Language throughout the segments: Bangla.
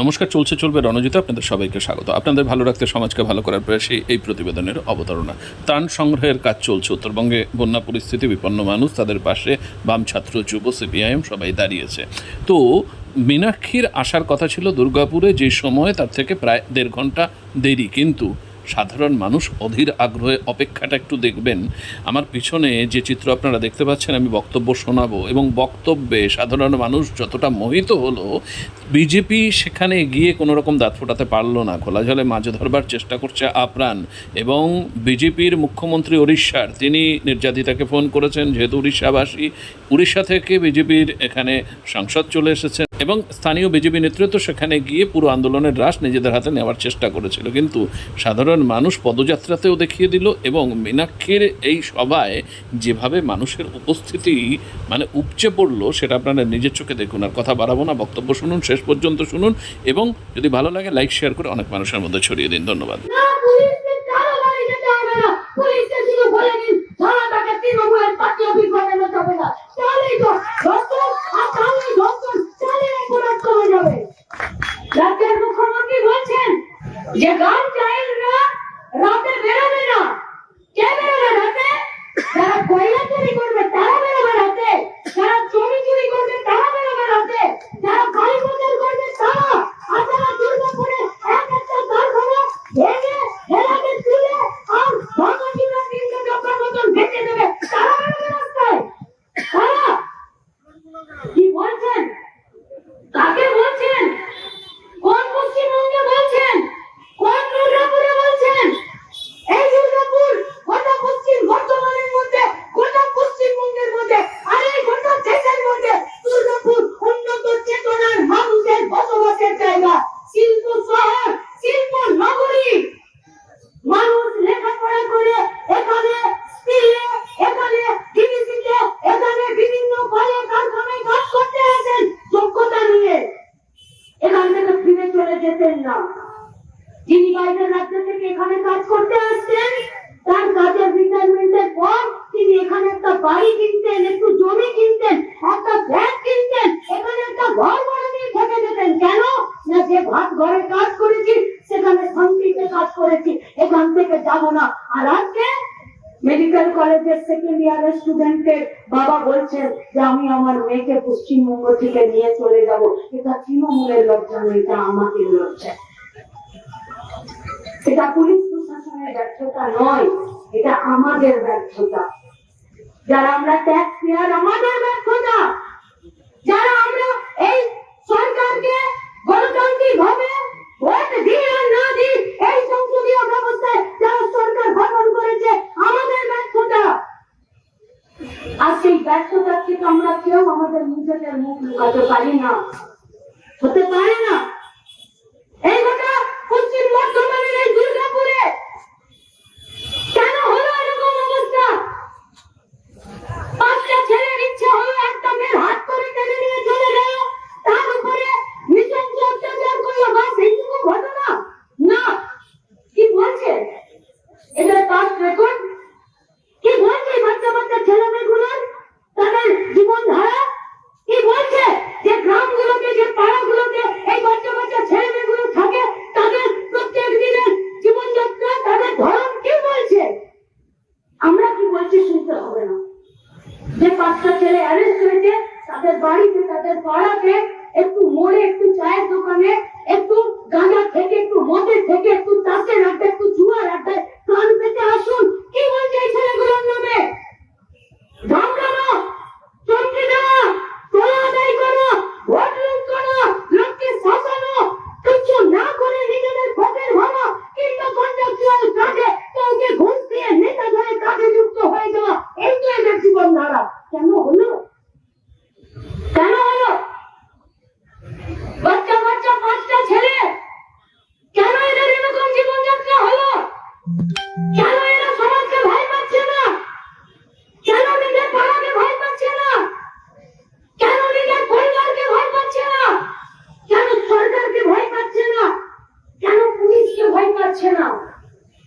নমস্কার, চলছে, চলবে রণজিত আপনাদের সবাইকে স্বাগত। আপনাদের ভালো রাখতে সমাজকে ভালো করার প্রয়াসে এই প্রতিবেদনের অবতারণা। ত্রাণ সংগ্রহের কাজ চলছে উত্তরবঙ্গে, বন্যা পরিস্থিতি, বিপন্ন মানুষ তাদের পাশে, বাম ছাত্র, যুব, সিপিআইএম সবাই দাঁড়িয়েছে। তো মীনাক্ষীর আসার কথা ছিল দুর্গাপুরে, যে সময় তার থেকে প্রায় দেড় ঘণ্টা দেরি। কিন্তু সাধারণ মানুষ অধীর আগ্রহে অপেক্ষাটা একটু দেখবেন। আমার পিছনে যে চিত্র আপনারা দেখতে পাচ্ছেন, আমি বক্তব্য শোনাবো এবং বক্তব্যে সাধারণ মানুষ যতটা মোহিত হলো, বিজেপি সেখানে গিয়ে কোনো রকম দাঁত ফোটাতে পারল না। খোলা জলে মাছ ধরবার চেষ্টা করছে আপ্রাণ এবং বিজেপির মুখ্যমন্ত্রী উড়িষ্যার তিনি নির্যাতিতাকে ফোন করেছেন, যেহেতু উড়িষ্যাবাসী উড়িষ্যা থেকে বিজেপির এখানে সাংসদ চলে এসেছেন। এবং স্থানীয় বিজেপি নেতৃত্ব সেখানে গিয়ে পুরো আন্দোলনের রাশ নিজেদের হাতে নেওয়ার চেষ্টা করেছিল। কিন্তু সাধারণ মানুষ পদযাত্রাতেও দেখিয়ে দিল এবং মীনাক্ষীর এই সভায় যেভাবে মানুষের উপস্থিতি মানে উপচে পড়ল, সেটা আপনারা নিজের চোখে দেখুন। আর কথা বাড়াবো না, বক্তব্য শুনুন, শেষ পর্যন্ত শুনুন এবং যদি ভালো লাগে লাইক শেয়ার করে অনেক মানুষের মধ্যে ছড়িয়ে দিন। ধন্যবাদ না পুলিশকে কারও বাড়ি যেতে হবে না পুলিশকে শুধু বলে দিন থানাটাকে তৃণমূলের পার্টি অফিস বানানো যাবে না তাহলেই তো ধর্ষণ আর তাহলে ধর্ষণ চালিয়ে অপরাধ কমে যাবে রাজ্যের মুখ্যমন্ত্রী বলছেন যে গান চাইলরা রাতে বেরোবে না কে বেরোবে রাতে যারা কয়লা চুরি করবে তারা বেরোবে রাতে যারা জমি চুরি করবে তারা বেরোবে রাতে যারা বাড়ি পাচার করবে তারা আর যারা দুর্গাপুরে এক একটা কারখানা ভেঙে হেলাকে তুলে আর ভাঙাচুরা তিনটে ডব্বার মতন বেঁচে দেবে তারা বেরোবে রাস্তায় তারা কি বলছেন কাকে বলছেন কোন পশ্চিমবঙ্গে বলছেন কোন দুর্গাপুরে বলছেন এই দুর্গাপুর গোটা পশ্চিম বর্ধমানের মধ্যে গোটা পশ্চিমবঙ্গের মধ্যে আর এই গোটা দেশের মধ্যে দুর্গাপুর উন্নত চেতনার মানুষের বসবাসের জায়গা শিল্প শহর শিল্প নগরী মানুষ লেখাপড়া করে এখানে স্টিলে এখানে ডিভিসিতে এখানে বিভিন্ন কলে কারখানায় কাজ করতে আসেন যোগ্যতা নিয়ে এখান থেকে ফিরে চলে যেতেন না যিনি বাইরের রাজ্য থেকে এখানে কাজ করতে আসছেন তার কাজের রিটায়ারমেন্টের পর তিনি এখানে একটা বাড়ি কিনতেন একটু জমি কিনতেন একটা ফ্ল্যাট কিনতেন এখানে একটা ঘর ভাড়া নিয়ে থেকে যেতেন কেন না যে ভাত ঘরে কাজ করেছি সেখানে শান্তিতে কাজ করেছি এখান থেকে যাব না আর আজকে মেডিকেল কলেজের সেকেন্ড ইয়ারের স্টুডেন্টের বাবা বলছেন যে, আমি আমার মেয়েকে পশ্চিমবঙ্গ থেকে নিয়ে চলে যাব। এটা তৃণমূলের লজ্জা নয়, এটা আমাদের লজ্জা। এটা পুলিশ প্রশাসনের ব্যর্থতা নয়, এটা আমাদের ব্যর্থতা। যারা আমরা ট্যাক্স পেয়ার আমাদের ব্যর্থতা। যারা আমরা এই সরকারকে গণতান্ত্রিক ভাবে ভোট দিই আর না দিই, এই সংসদীয় ব্যবস্থায় যারা সরকার গঠন করেছে আমাদের ব্যর্থতা আর সেই ব্যর্থতা থেকে আমরা কেউ আমাদের নিজেদের মুখ লুকাতে পারি না। হতে পারে না।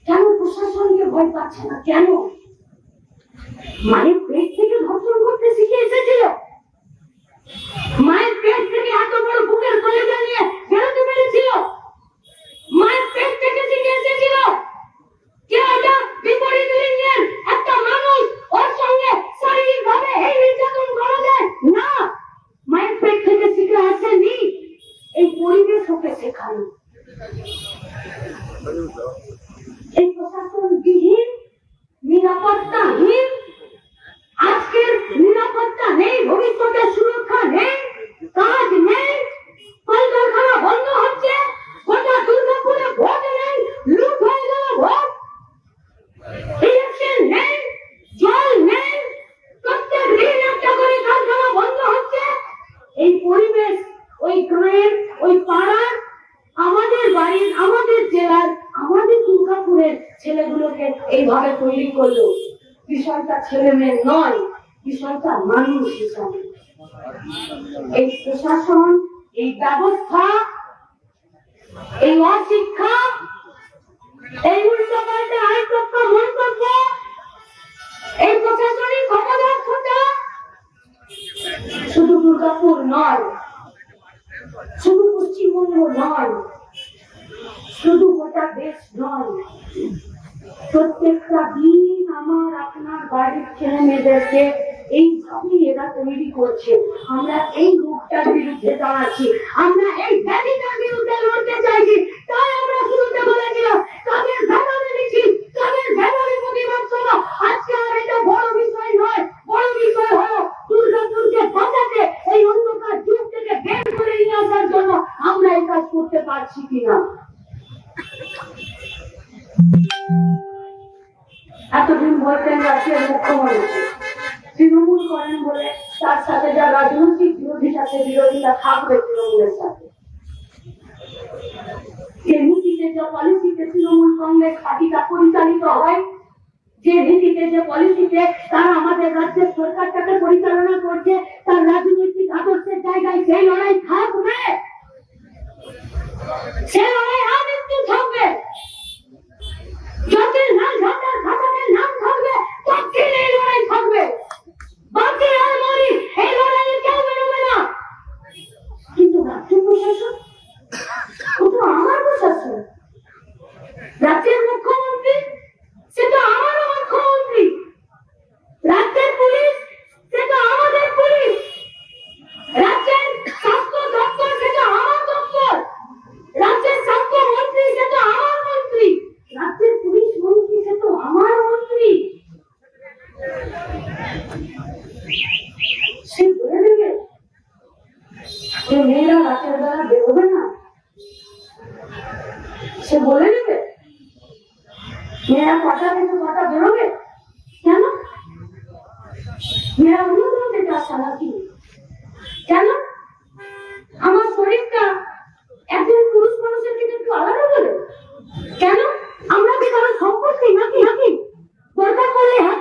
কেন প্রশাসনকে ভয় পাচ্ছে না? কেন? মায়ের পেট থেকে ধর্ষণ করতে শিখে এসেছিল মায়ের পেট থেকে এত বড় বুকের কলেজা নিয়ে বেরোতে পেরেছিল। মায়ের পেট থেকে শিখে এসেছিল। একটা মানুষ সঙ্গে শারীরিক ভাবে না। মায়ের থেকে শিখে আসেনি। এই পরিবেশ ওকে শেখানো। এইভাবে তৈরি করল বিষয়টা ছেলে মেয়ে নয়, বিষয়টা মানুষ হিসাবে। এই প্রশাসন, এই ব্যবস্থা, এই অশিক্ষা, এই উল্টো পাল্টা আইনতত্ত্ব মন্তব্য, এই প্রশাসনিক অপদক্ষতা শুধু দুর্গাপুর নয়, শুধু পশ্চিমবঙ্গ নয়, শুধু গোটা দেশ নয়। প্রত্যেকটা দিন আমার আপনার বাড়ির ছেলে মেয়েদেরকে এইভাবেই এরা তৈরি করছে। আমরা এই রোগটার বিরুদ্ধে দাঁড়াচ্ছি। আমরা এই ব্যাধিটার বিরুদ্ধে লড়তে চাইছি। তাই আমরা তৃণমূল করেন বলে তার সাথে যা রাজনৈতিক বিরোধী সাথে বিরোধিতা থাকবে তৃণমূলের সাথে। যে নীতিতে যে পলিসিতে তৃণমূল কংগ্রেস পার্টিটা পরিচালিত হয়, যে নীতিতে যে পলিসিতে তারা আমাদের রাজ্যের সরকারটাকে পরিচালনা করছে, তার রাজনৈতিক আদর্শের জায়গায় সেই লড়াই থাকবে। সে লড়াই আমৃত্যু থাকবে যতদিন লাল ঝান্ডার খাতাতে নাম থাকবে ততদিন এই লড়াই থাকবে বাকি আর মরি এই লড়াইয়ে কেউ বেরোবে না কিন্তু রাজ্য প্রশাসন ও তো আমার প্রশাসন রাজ্যের মুখ্যমন্ত্রী সে তো আমারও মুখ্যমন্ত্রী রাজ্যের পুলিশ সে তো আমাদের পুলিশ রাজ্যের স্বাস্থ্য দপ্তর সে তো আমার দপ্তর রাজ্যের স্বাস্থ্য মন্ত্রী সে তো আমার মন্ত্রী রাজ্যের পুলিশ মন্ত্রী সে তো আমার মন্ত্রী সে বলে দেবে যে মেয়েরা রাতের বেলা বেরোবে না সে বলে দেবে মেয়েরা কথা কিন্তু কথা বেরোবে? মেয়েরা অনুমতি চাচ্ছে নাকি কেন? আমার শরীরটা একজন পুরুষ মানুষের থেকে একটু আলাদা বলে। কেন? আমরা কি কারও সম্পত্তি? নাকি নাকি? দরকার করলে হাত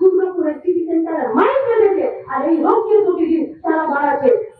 दुर्गा पुराची त्यांच्या माहीत झालेले आणि योग्य तुटीची त्याला बाळाचे